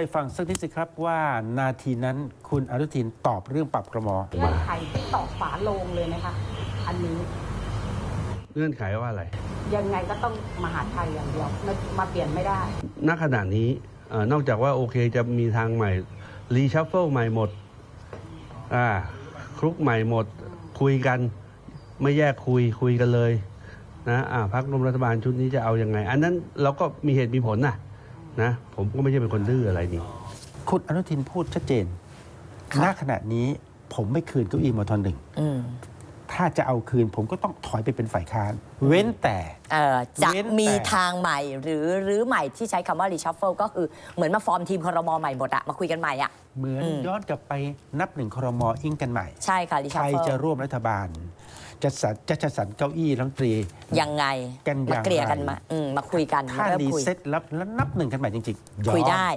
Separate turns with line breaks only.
ไปฟังสักนิดสิครับว่านาทีนั้นคุณอนุทินตอบเรื่องปรับกระมอ
เงื่อนไขที่ตอกฝาโลงเลยไหมคะอันนี้
เงื่อนไขว่าอะไร
ยังไงก็ต้องมหาไทยอย่างเดียวไม่มาเปลี่ยนไม่ได้
ณขณะนี้เอ่อนอกจากว่าโอเคจะมีทางใหม่รีชัฟเฟิลใหม่หมดอ่าคลุกใหม่หมดคุยกันไม่แยกคุยคุยกันเลยนะอ่าพักร่วมรัฐบาลชุดนี้จะเอาอยัางไง อันนั้นเราก็มีเหตุมีผลนะ นะผมก็ไม่ใช่เป็นคนดื้ออะไรนี่
คุณอนุทินพูดชัดเจน
ค่ะ
ณขณะนี้ผมไม่คืนเก้าอี้มทหนึ่ง
อืม
ถ้าจะเอาคืนผมก็ต้องถอยไปเป็นฝ่ายค้าน เว้นแต่
เอ่อจะ
เว้นแต่
มีทางใหม่หรือหรือใหม่ที่ใช้คำว่า reshuffle ก็คือเหมือนมาฟอร์มทีมครมใหม่หมดอะมาคุยกันใหม่อะ
เหมือน
อืม
ย้อนกลับไปนับหนึ่งครมอิงกันใหม่
ใช่ค่ะ
ใคร
reshuffle
จะร่วมรัฐบาล จะสัจะจะสันเก้าอี้รัฐมนตรี
ยังไง
กันอย่าง
มาเกลี่ยกัน
ไร
มาอืมมาคุยกัน
ถ้า
มาเริ่ม
รี
คุย
เซ็ตแล้วแล้วนับหนึ่งกันใหม่จริงๆยอม
คุยได้